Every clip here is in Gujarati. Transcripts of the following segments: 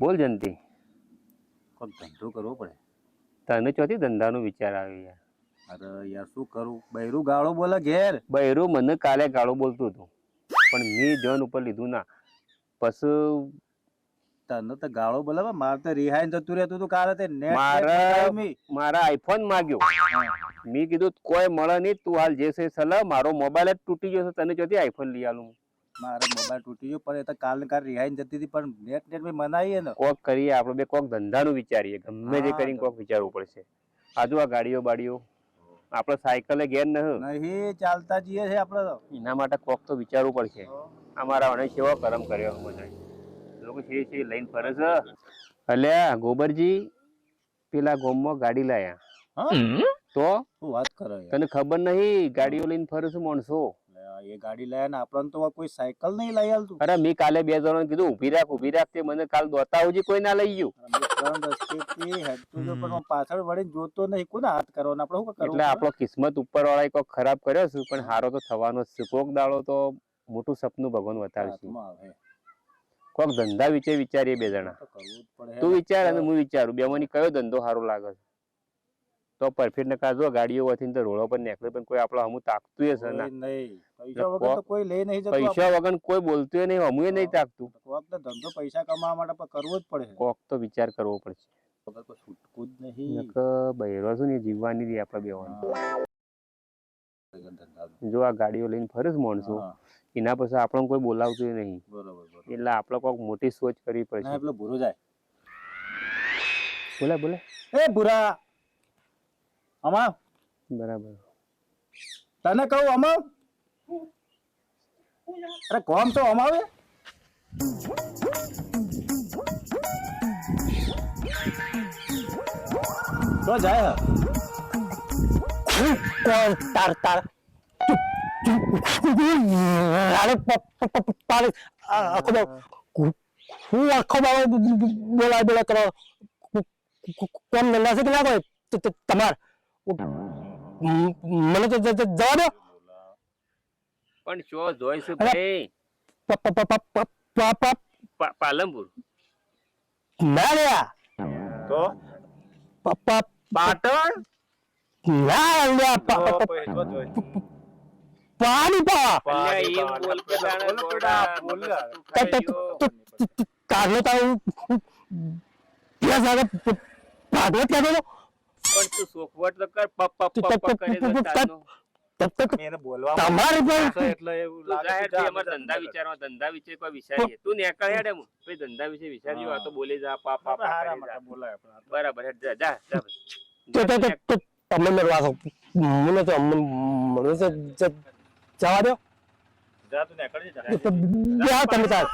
બોલ જનતી કોઈક ધંધો કરવો પડે. તને ચોથી ધંધાનો વિચાર આવ્યો યાર. અરે યાર શું કરું? બૈરું ગાળો બોલે ઘેર. બૈરું મને કાલે ગાળો બોલતું હતું. પણ મેં જન ઉપર લીધું ના. પશુ તને તો ગાળો બોલે મારે તો રિહાઈ જતું રહેતું હતું કાલે તે મારા મારા આઈફોન માગ્યો. મેં કીધું કોઈ મળે નહીં તું હાલ જે છે સલાહ મારો મોબાઈલ જ તૂટી ગયો છે. તને ચોથી આઈફોન લઈ આલું મારો મોબાઈલ તૂટી ગયો પણ એ તો કાલ કાલ રિહાઈ જતી હતી પણ નેટ નેટ મેં મનાવીએ ને. કોક કરીએ આપણે બે કોક ધંધાનું વિચારીએ ગમે જે કરીને કોક વિચારવું પડશે. આજુ આ ગાડીઓ બાડીઓ આપણે સાયકલે ઘેર ન નહીં ચાલતા જઈએ છે આપણે તો. એના માટે કોક તો વિચારવું પડશે. અમારા અને કેવો કરમ કર્યો બધા લોકો છે છે લઈને ફરે છે. અલ્યા ગોબરજી પેલા ગોમમાં ગાડી લાયા. તો? શું વાત કરો તને ખબર નહીં ગાડીઓ લઈને ફરે છું માણસો. એ ગાડી લાયા ને આપણને તો કોઈ સાયકલ નહીં લઈ આલતું અરે મેં કાલે બે જણ કીધું ઊભી રાખ ઊભી રાખ તે મને કાલ દોતા આવજી કોઈ ના લઈ ગયું. પણ પાછળ વળીને જોતો નહીં કોને હાથ કરવાનો? આપણે શું કરવું એટલે આપણો કિસ્મત ઉપર વાળા કોક ખરાબ કર્યો છે પણ હારો તો થવાનો જ છે. કોક દાડો તો મોટું સપનું ભગવાન બતાવશે કોક ધંધા વિશે વિચારીએ બે જણા. તો વિચાર અને હું વિચારું. બેમાંથી કયો ધંધો સારો લાગે છે? તો પરફેક્ટ ને કાજો ગાડીઓ વથી તો રોડો પર નીકળે પણ કોઈ આપણો હમું તાકતું છે ના. કોઈ પૈસા વગર કોઈ લઈ નહીં પૈસા વગર કોઈ બોલતું નહીં હમું નહીં તાકતું. કોક તો ધંધો પૈસા કમાવા માટે કરવો જ પડે. કોક તો વિચાર કરવો પડશે. છૂટકું જ નહીં. નકર છું ને જીવવાની રહી આપણે બેવાનું. જો આ ગાડીઓ લઈને ફરે માણસો એના પછી આપણને કોઈ બોલાવતું નહીં. એટલે આપણે કોઈક મોટી સોચ કરવી પડશે. બોલા ભૂરો જાય. બોલે બોલે. એ ભૂરા! અમા બરાબર તને કહું અમા અરે કોમ તો અમાવે તો જાય હે કોણ તાર તાર અરે પાડે આખો દાડો હું આખો દાડો બોલાય બોલાય કરો કોણ નંદા છે કે ના કોઈ ત- ત- તમાર મ- મને તો જવા દો. પણ શો જોઈશું ભાઈ. પાલનપુર. ના લ્યા. તો? પ- પ- પાટણ? ના લ્યા પાણી પા. અલ્યા, એમ બોલ કે જાણે બોલ ગોડા, બોલ મને લા. તું તો- ખાઈ તો- ગયો. તો- તો- તો- કારણે તારું ત્યાં સારા ભાગવત હતો. પણ તું સોખવટ તો કર પપ પપ પપ કરે છે બોલવા તમારે પણ એટલે એવું લાગે અમારા ધંધા વિચારવા ધંધા વિશે કોઈ વિચારીએ તું નેકળ હેડે હું ભાઈ ધંધા વિશે વિચારજો આ તો બોલી જા પા પા પા. બોલાય. બરાબર હેડ જા જા જા. ભાઈ. તો તો તો- તો તમે મેં મને તો મને તો જવા દો. જા તું નીકળી જા. તો તમે તાર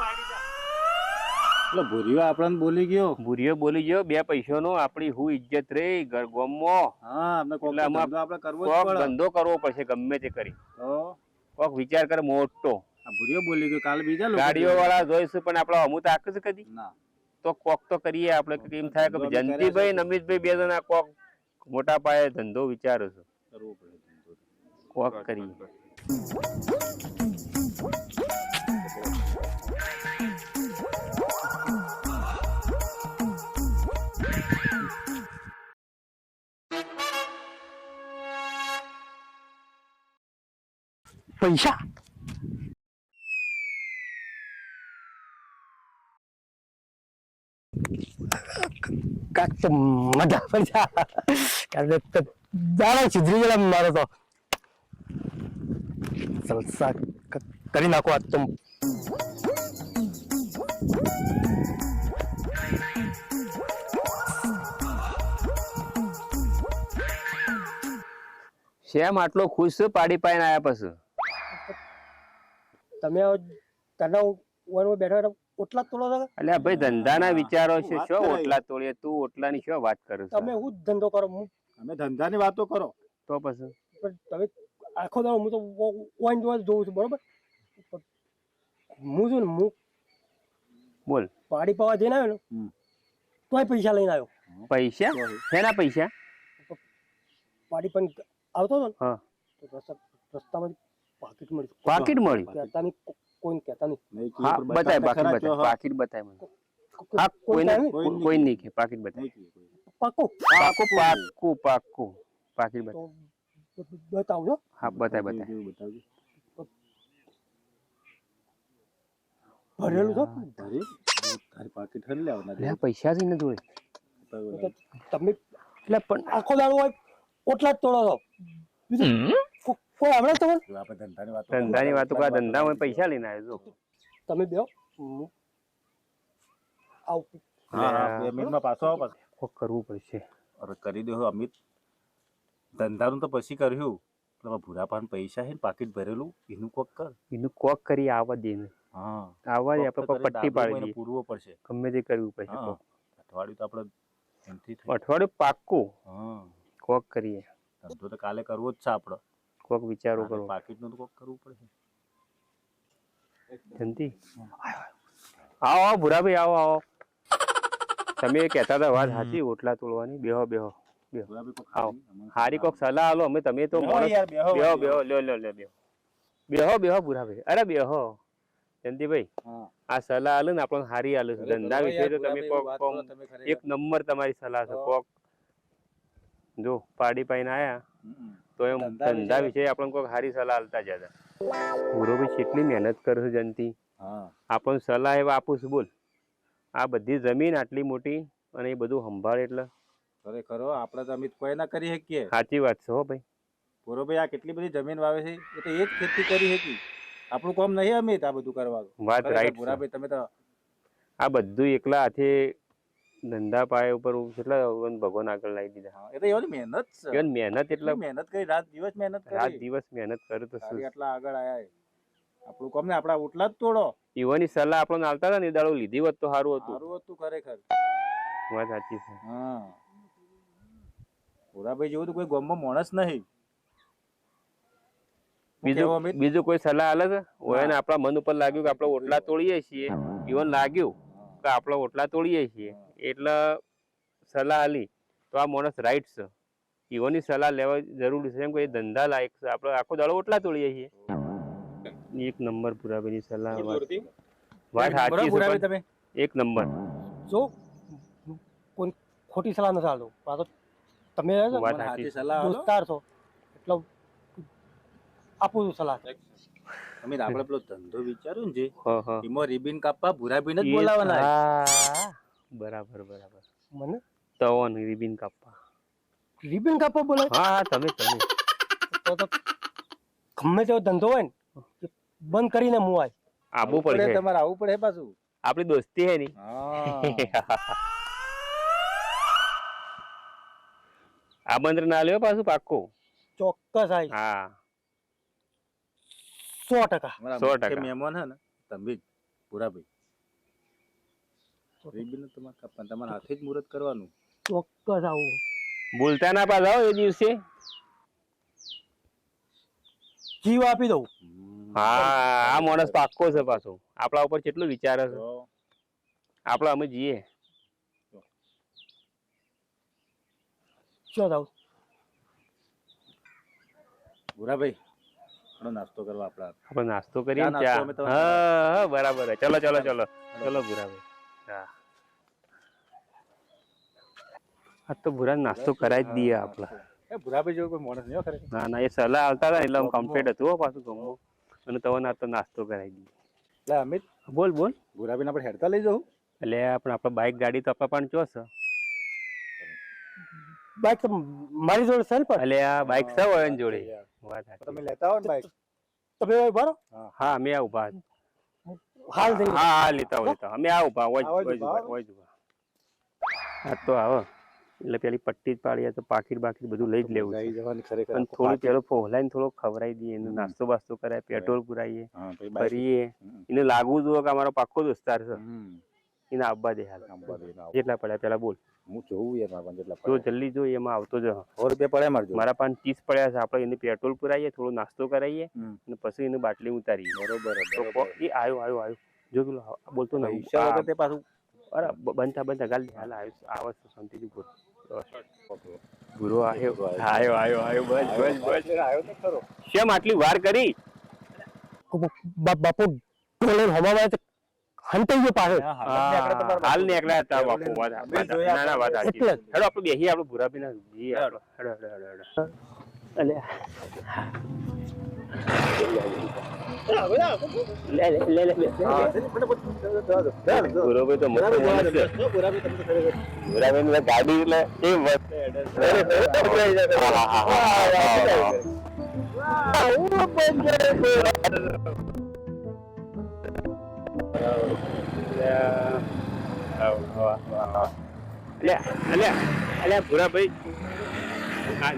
એટલે ભૂરીઓ આપણને બોલી ગયો. ભૂરીઓ બોલી ગયો બે પૈસાનો આપણી હું ઇજ્જત રહી ઘર ગામમાં. હા આપણે ધંધો કરવો ધંધો પડશે ગમે તે કરી. કોક વિચાર કરે મોટો. ભૂરીઓ બોલી ગયો કાલે બીજા ગાડીઓ વાળા જોઈશું પણ આપણે અમુક તાક છે કદી ના. તો કોક તો કરીએ આપણે કે એમ થાય કે જયંતિભાઈ નમિતભાઈ બે જણા કોક મોટા પાયે ધંધો વિચારો છો. કરવો પડે કોક કરીએ. પૈસા કાક તો મજા પડી જા કારણ કે દાડા સુધરી ગયેલા મારો તો જલસા ક- કરી નાખો આજ તો શેમ આટલો ખુશ છે પાડી પાઈને આયા પછી તમે તને વનમાં બેઠો બેઠા ઓટલા જ તોડો છો એટલે ભાઈ ધંધાના વિચારો છે શું. ઓટલા તોડીએ? તું ઓટલાની શું વાત કરું તમે હું જ ધંધો કરો હું અમે ધંધાની વાતો કરો. તો પછી? તમે આખો દાડો હું તો વાઈન જોવા જ જોઉં છું બરોબર? હું છું ને હું બોલ. પાડી પાવા જઈને આવ્યો ને તોય પૈસા લઈને આવ્યો. પૈસા? શેના પૈસા? પાડી પણ આવતો હતો ને હા. તો રસ્તા રસ્તામાં પાકીટ મળી પાકીટ મળ્યું કહેતા નહીં કોઈને કહેતા નહીં નહીં હા બતાય. બતાવતા બતાય. પાકીટ બતાય મને. હા કોઈને કોઈ કોઈ કોઈ નહીં કે પાકીટ બતાય. નહીં કીધું કોઈ. પાકું. પાકું પાકું પાકું પાકીટ બતાય. બતાવજો. હા બતાય બતાય. બતાવજો. ભરેલું છે? તારી તારી પાકીટ હરી લેવાના પૈસા છે ને જોડે. તમે એટલે પણ આખો દાડો હોય ઓટલા જ તોડો છો. કોઈ આવડે તમને આપણે ધંધાની વાતો ધંધાની વાતો કા ધંધાની ધંધામાં પૈસા લઈને આવ્યો છો તમે બેહો. હું હા હા બે પાછો આવો પાછો. કરવું પડશે. અરે કરી દો અમિત. ધંધાનું તો પછી કર્યું. પેલા ભૂરાપાન પૈસા ને પાકીટ ભરેલું એનું કોક કર. એનું કોક કરી આવવા દે ને હા. આવવા દે આપણે પટ્ટી પાડી દઈએ પૂરવો પડશે. ગમે તે કરવું પડશે અઠવાડિયું તો આપણે અઠવાડિયું પાક્કું. હા. કોક કરીએ. ધંધો તો કાલે કરવો જ છે આપણો. કોક વિચારો કરો પાકીટનું તો કોક કરવું પડશે. જંતી આવો આવો ભૂરાભાઈ આવો આવો. તમે કહેતા હતા વાત સાચી ઓટલા તોડવાની. બેહો બેહો બેહો. હારી કોક સલાહ આલો અમે તમે તો બેહો બેહો લ્યો લ્યો લ્યો બેહો. બેહો બેહો ભૂરાભાઈ. અરે બેહો. જયંતિભાઈ. આ સલાહ આલે ને આપણને હારી આલે છે. ધંધા વિશે તો તમે કોક. એક નંબર તમારી સલાહ છે. કોક જો પાડી પાઈને આયા. તો એમ ધંધા વિશે- આપણને કોક હારી સલાહ આલતા જતા. ભૂરોભાઈ કેટલી મહેનત કરે છે જયંતિ આપણને સલાહ એવા આપું છું બોલ. આ બધી જમીન આટલી મોટી અને એ બધું સંભાળ એટલે. ખરેખર ખરો આપણે તો અમિત કોઈ ના કરી શકીએ. સાચી વાત છે હો ભાઈ. પૂરોભાઈ આ કેટલી બધી જમીન વાવે છે? એ તો એ જ ખેતી કરી શકી. આપણું કામ નહીં અમિત આ બધું કરવાનું. વાત રાઈટ છે. ભૂરાભાઈ તમે તો આ બધું એકલા હાથે ધંધા પાયા ઉપર કેટલા ભગવાન આગળ લાવી દીધા. એ તો એવાની મહેનત છે. મહેનત એટલે મહેનત કરી રાત દિવસ મહેનત રાત દિવસ મહેનત કરે તો શું? એટલા આગળ આયા આપણું કોમ ને આપણા ઉટલા જ તોડો. ઈવાની સલાહ આપણને આલતા હતા ને દાડો લીધી હોત તો સારું હતું. સારું હતું ખરેખર. વાત સાચી છે. હા. ભૂરાભાઈ જેવું તો કોઈ ગામમાં માણસ નહીં. બીજું બીજું કોઈ સલાહ આલે છે? ઓય ને આપણા મન ઉપર લાગ્યું કે આપણે ઓટલા તોડીએ છીએ. ઈવન લાગ્યું કે આપણે ઓટલા તોડીએ છીએ. એટલે સલાહ આલી. તો આ માણસ રાઈટ છે. ઈવોની સલાહ લેવા જરૂરી છે. એમ કે ધંધા લાયક છે. આપણે આખો દાડો ઓટલા તોડીએ છીએ. એક નંબર પુરાભાઈની સલાહ વાત. વાત સાચી છે તમે? એક નંબર. જો કોઈ ખોટી સલાહ નથી આલતો આ તો તમે વાત સાચી સાચી સલાહ દોસ્તાર છો. એટલે આપું છું સલાહ. અમિત આપણે પેલો ધંધો વિચાર્યું ને જે? હા હા. એમાં રિબિન કાપવા ભૂરાબીન જ બોલાવાના હા, બરાબર બરાબર. મને? તવન રિબિન કાપવા રિબિન કાપવા બોલે હા તમે તમે. તો તો ગમે તેવો ધંધો હોય ને બંધ કરીને મુવાય આબુ પડે તમારે આવવું પડે પાછું. આપણી દોસ્તી હે ની. હા. આમંત્રણ ના લ્યો પાછું પાક્કું. ચોક્કસ આવી હા. સો ટકા. સો ટકા. મહેમાન હે ને તમે પૂરા ભૂરાભાઈ. રિબિન તમારે કાપવાનું તમારે હાથે જ મુહૂર્ત કરવાનું. ચોક્કસ આવું. ભૂલતા ના પાછા હો એ દિવસે. જીવ આપી દઉં. હા આ માણસ પાક્કો છે પાછો. આપણા ઉપર કેટલું વિચારે છે તો? અમે જઈએ શું થાવ ભૂરાભાઈ આપણો નાસ્તો કરવા આપણા આપણે નાસ્તો કરીએ હા હા બરાબર. ચલો ચલો ચલો. ચલો ભૂરાભાઈ. હા. આ તો ભૂરા નાસ્તો કરાવી જ દઈએ આપણે. ભૂરાભાઈ જેવો કોઈ માણસ નહીં ખરે. ના ના એ સલાહ આવતા હતા એટલે કમ્પ્લીટ હતું હો પાછું ગમો. અને તો નાસ્તો કરાવી દઈએ. એટલે અમિત. બોલ બોલ. ભૂરાભાઈને આપણે હેડતા લઈ જવું? એટલે આપણે આપણે બાઇક ગાડી તો આપણા પણ ચો છે બાઈક તો મારી જોડે છે ને પણ. એટલે આ બાઇક છે હોય એની જોડે. તમે લેતા હો ને બાઈક તમે હોય બરો હા. અમે આ ઊભા હાલ હા હા લેતા હોય લેતા અમે આ ઊભા હોય જ- હોય ઊભા, ઊભા, હોય જ ઊભા. આ તો આવો. એટલે પેલી પટ્ટી જ પાડીએ તો પાકીટ બાકીટ બધું લઈ જ લેવું અને થોડું પેલો ફોહલાઈને થોડો ખવડાવી દઈએ એનો નાસ્તો બાસ્તો કરાય પેટ્રોલ પુરાઈએ ફરીએ એને લાગવું જોઈએ કે અમારો પાક્કો દોસ્તાર છે. એને આવવા દે હાલ. જેટલા પડ્યા પેલા બોલ. હું જોઉં યાર મારા જેટલા જો જલ્દી જો એમાં આવતો જ સો રૂપિયા પડ્યા મારજો મારા પાસે ત્રીસ પડ્યા છે આપણે એને પેટ્રોલ પુરાઈએ થોડો નાસ્તો કરાવીએ અને પછી એને બાટલી ઉતારીએ. બરોબર એ આવ્યો આવ્યો આવ્યો જો પેલો બોલતો ને પૈસા વગર તે પાછું અરે બનતા બનતા ગાલ હાલ આવ્યો આવે છે શાંતિથી બોલ. ગુરુ આવ્યો આવ્યો આવ્યો આવ્યો બસ બસ બસ. આવ્યો તો ખરો. કેમ આટલી વાર કરી? બાપુ ઢોલે હવામાં તો હંતાઈ ગયો પાછળ હા, હાલ નીકળ્યા હતા બાપુ વાત ના ના વાત સાચી. હેડો આપણે બેહી આપણે ભૂરાભી ના જી હેડો. હેડો હેડો હેડો ગાડી એટલે ભૂરાભાઈ. હા,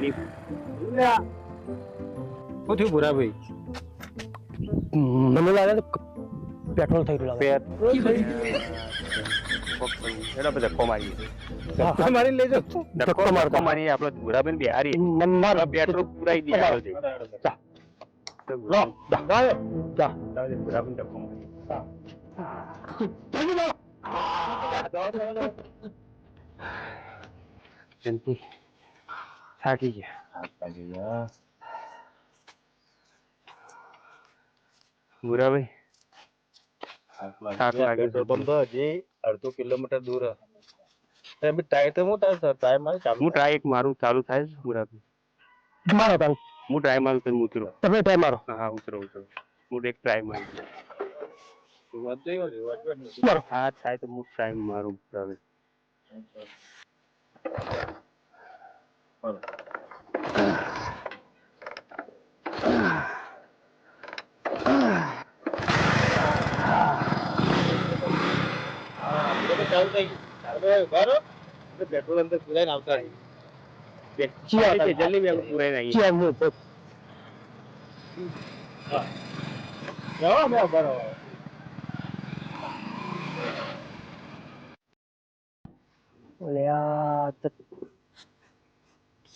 શું થયું ભૂરાભાઈ? મને લાગે છે પેટ્રોલ થઈ રહ્યું મારીએ. હા, હા. મારી. લેજો ધક્કો બિહારી. નંબર પેટ્રોલ પુરાઈ દઈએ આપણે. તો લો, ધક્કો થાકી ગયા. ભૂરાભાઈ થાક લાગે છે. પેટ્રોલ પંપ હજી અડધો કિલોમીટર દૂર હે. ટ્રાય તો હું થાય સર ટ્રાય મારે ચાલુ હું ટ્રાય એક મારું ચાલુ થાય છે ભૂરાભાઈ મારો તાન હું ટ્રાય મારું તમે ઉતરો. તમે ટ્રાય મારો. હા ઉતરો ઉતરો. હું એક ટ્રાય મારી હા થાય તો હું ટ્રાય મારું ભૂરાભાઈ આપણે તો ચાલુ થઈ ગયું. આપણે ઊભા પેટ્રોલ અંદર પુરાઈને આવતા રહીએ. જલ્દી મેં હું તો?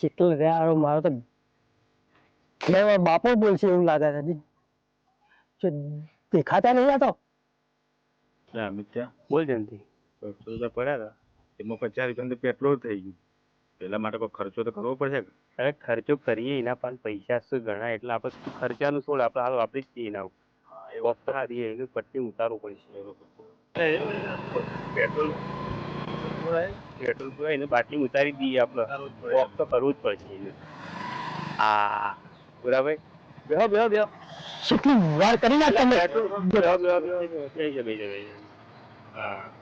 કેટલો રે મારો તો મેં બાપો બોલશે એવું લાગે છે દેખાતા નહીં આ તો? બોલ જયંતિ પેટ્રોલ તો પડ્યા હતા. એમાં પચાસ રૂપિયાનું તો પેટ્રોલ થઈ ગયું પેલા માટે કોઈ ખર્ચો તો કરવો પડશે? અરે ખર્ચો કરીએ એના પણ પૈસા શું ગણા એટલે આપણે ખર્ચાનું છોડ આપણે હાલ વાપરી જ છીએ એના ઉપર વપરા દઈએ એ પટ્ટી ઉતારવું પડશે પેટ્રોલ પેટ્રોલ પુરાય એને બાટલી ઉતારી દઈએ આપણે વોક તો કરવું જ પડશે એને હા બરાબર બેહો બેહો બેહો કેટલી વાર કરી નાખ તમે બેહો બેહો બેહો બેહો બેહી જા બેહી જા બેહી જા હા બેહી બેહી જા જલ્દી ફટાફટ બંધ કર. જલ્દી જલ્દી આપણે આટલી બધી ના વાર થાય નાસ્તો કઈ નહીં આપણે ચાલો તો જલ્દી જલ્દી આવો, જલ્દી હા,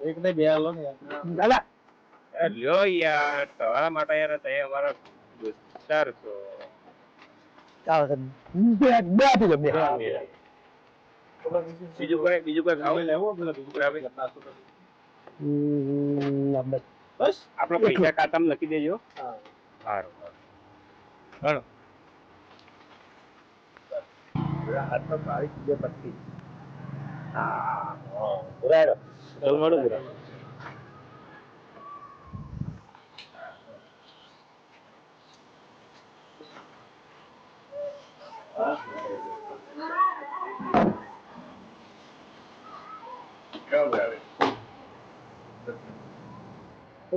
એક ને બે હાલો ને દાદા. અરે લ્યો યાર તમારા માટે યાર તમે અમારા દોસ્તાર છો ચાલો બે બે આપી દો બે બીજું કોઈ બીજું કોઈ ખાવ લેવો બીજું. હમ, ના, બસ. આપણે પૈસા ખાતામાં લખી દેજો હા. સારું સારું હાથમાં મારી બે ચાલો મળો બરાબર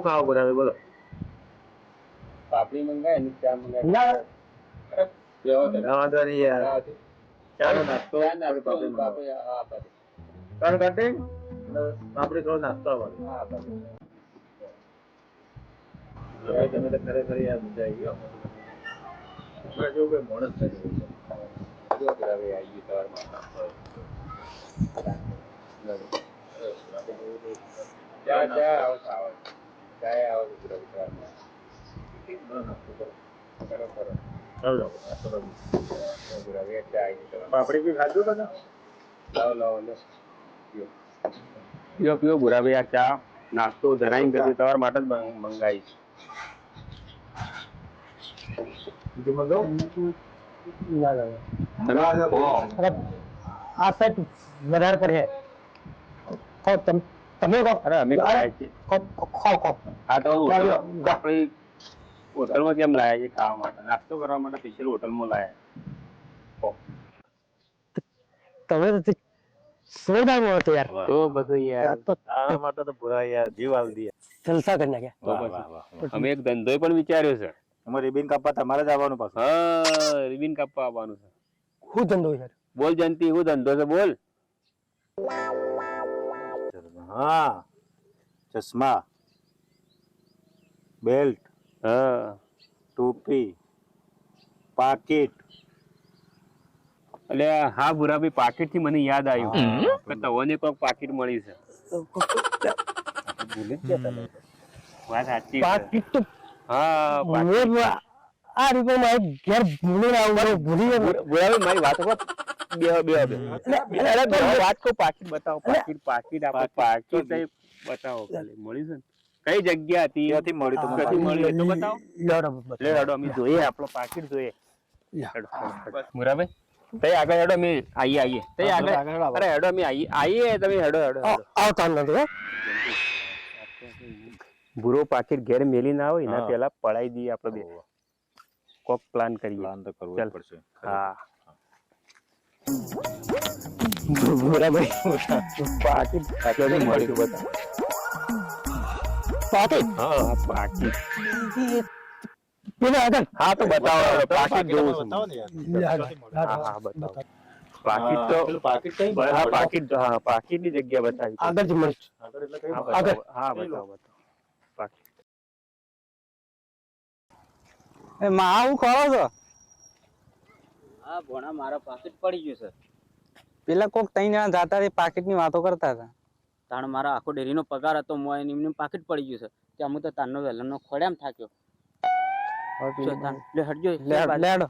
ખાવ બરાબર બોલો. પાપડી મંગાય ને ચા મંગાય. ના. વાંધો નહીં યાર. ચાલો નાસ્તો પાપડી પાપડી હા પાપડી. પાપડી થોડો નાસ્તો આવવાનો હવે તમે તો ખરેખર યાર મજા આવી ગયો જેવું કોઈ મોણસ નથી. જો બરાબર આવી ગયું સવારમાં. ચા ચા આવો ચા આવો નાસ્તો કરો. બરાબર ચા આવી પાપડી બી ખાધું તમે લાવો લાવો લો પીઓ પીઓ પીઓ આ ચા નાસ્તો ધરાઈને કર્યો તમારા માટે જ મંગાવી છે આ સેટ વધારે કરે તમે તમે અરે અમે તો આપણે હોટલમાં કેમ લાયા છે ખાવા માટે? નાસ્તો કરવા માટે સ્પેશિયલ હોટલમાં લાયા તમે તો સોદાર મળતો યાર. તો બધું યાર. તો આ માટે તો ભૂરા યાર જીવ આલ જલસા કરી નાખ્યા. તો વાહ, પછી. વાહ, વાહ, વાહ. અમે એક ધંધોય પણ વિચાર્યો છે. અમારે રિબિન કાપવા તમારે જ આવવાનું પાછું. હા રિબિન કાપવા આવવાનું છે. હું ધંધો છે બોલ જંતી હું ધંધો છે બોલ. હા. ચશ્મા. બેલ્ટ. હા. ટોપી. પાકીટ. એટલે હા ભૂરાભાઈ પાકીટથી મને યાદ આવ્યું. કે તવને કોઈક પાકીટ મળી છે. ભૂલી જ ગયા તમે. વાત સાચી પાકીટ તો હા પાકીટ. આ રીતે મારે ઘેર ભૂલી આવું ભૂલી ગયો. ભૂરા- મારી વાત સાંભળો. બે બે બે. અરે તો વાત કો પાકીટ બતાવો પાકીટ પાકીટ આપો પાકીટ બતાવો ખાલી. મળી છે કઈ જગ્યા હતી? ક્યાંથી મળી તો ક્યાંથી પાકીટ? મળ્યું બતાવો લે હેડો અમે જોઈએ આપણો પાકીટ જોઈએ. ભૂરાભાઈ તઈ આગળ હેડો અમે આઈએ આઈએ. તઈ આગળ. અરે હેડો અમે આઈએ. આઈએ તમે હેડો હેડો આવતા નથી હો. ભૂરો પાકીટ ઘેર મેલી ના હોય એના. પહેલા પડાઈ દઈએ આપણે બે. કોક પ્લાન કરીએ. પ્લાન તો કરવો પડશે હા. ભૂરાભાઈ પાકીટ ક્યાંથી મળ્યું બતાવો પાકી? હા. પાકી. પેલા આગળ. હા તો બતાવો. પાકી પાકીટ પાકીટ જોવું છું. બતાવો ને યાર. લે આગળ. હા હા બતાવો. પાકીટ તો પાકીટ કઈ હા પાકીટ હા પાકીટની જગ્યા બતાવી. આગળ જ મળશે. આગળ એટલે કઈ આગળ. હા બતાવો બતાવો. પાકીટ એ માં આવું કરો છો? હા ભોણા મારા પાકીટ પડી ગયું છે પેલા કોક ત્રણ જણા જાતા તે પાકીટની વાતો કરતા હતા તાણ મારા આખો ડેરીનો પગાર હતો મોય એમનું પાકીટ પડી ગયું છે કે હું તો તારનો વહેલાનો ખોડ્યામ થાક્યો લે હટજો લે લેડો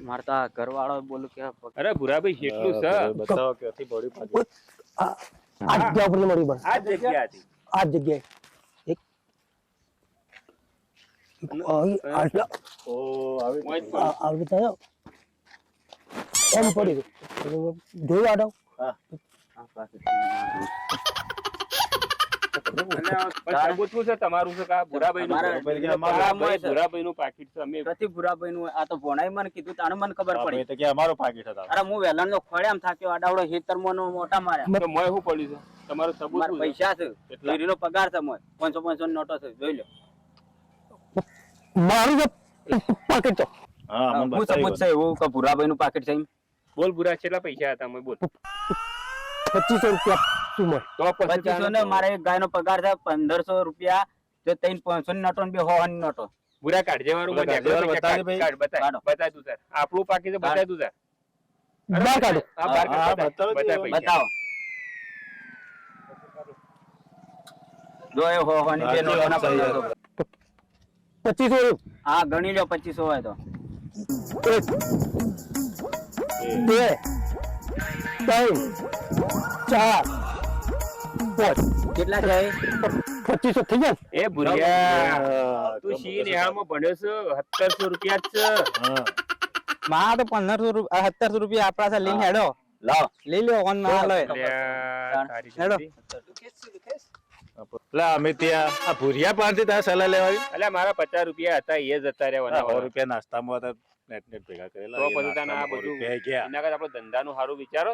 મારે તો ઘરવાળો બોલું કે અરે ભૂરાભાઈ કેટલું છે બતાવો ક્યાંથી બોડી પાકીટ. આ આ જગ્યા ઉપર મળી બસ આ જગ્યા હતી આ જગ્યા એક આટલા ઓ, આવી આવી આવ્યો. એમ પડી ગયું. જોયું આડો? તમારું છે અમારા પાકીટ છે અમે પ્રતિ ભૂરાભાઈ નું આ તો ભોણાએ મને કીધું તાણે મને ખબર પડી. તો કે અમારો પાકીટ હતો. અરે હું ખોળે ખોડ્યામ થાક્યો આડાવડો મોટા માર્યા. તો મોય શું પડ્યું છે? તમારો સબૂત? પૈસા છે પગાર છે મોય પાંચસો પાંચસો ની નોટો છે જોઈ લો. મારું પાકીટ તો. હા હું છે એવું કે ભૂરાભાઈ નું પાકીટ છે એમ? બોલ બુરા કેટલા પૈસા હતા? બોલ. પચીસો રૂપિયા શું મળે? તો પચીસો ને મારે એક ગાયનો પગાર છે પંદરસો રૂપિયા. જો ત્રણ પાંચસો ની નોટો ને બે સો ની નોટો. બુરા કાઢજે મારું બતાય બતાય તું તાર આપણું પાકી છે બતાય તું સર. બહાર કાઢો. બતાવો બતાય તો. પૈસા. બતાવો. જો એ હો હો ની બે છે. પંદરસો. પચીસો હા ગણી લો પચીસો હોય તો. બે ત્રણ ચાર પાંચ. કેટલા થાય? પચીસો થઈ ગયા એ ભૂરિયા તું શી બધું ભણ્યો છે? સત્તરસો રૂપિયા જ છે. હા. માં તો પંદરસો રૂપિયા સત્તરસો રૂપિયા આપણા સાથે લઈને હેડો. લાવ. લઈ લો ઓન ના લો હેડો. લા અમે ત્યાં આ ભૂરિયા પાસેથી તારે સલાહ લેવાની? અલ્યા મારા પચાસ રૂપિયા હતા એ જતા રહ્યા સો રૂપિયા નાસ્તામાં હતા. નેટ નેટ ભેગા કરેલા તો પછી આ બધું એના કરતા આપણે ધંધાનું સારું વિચારો.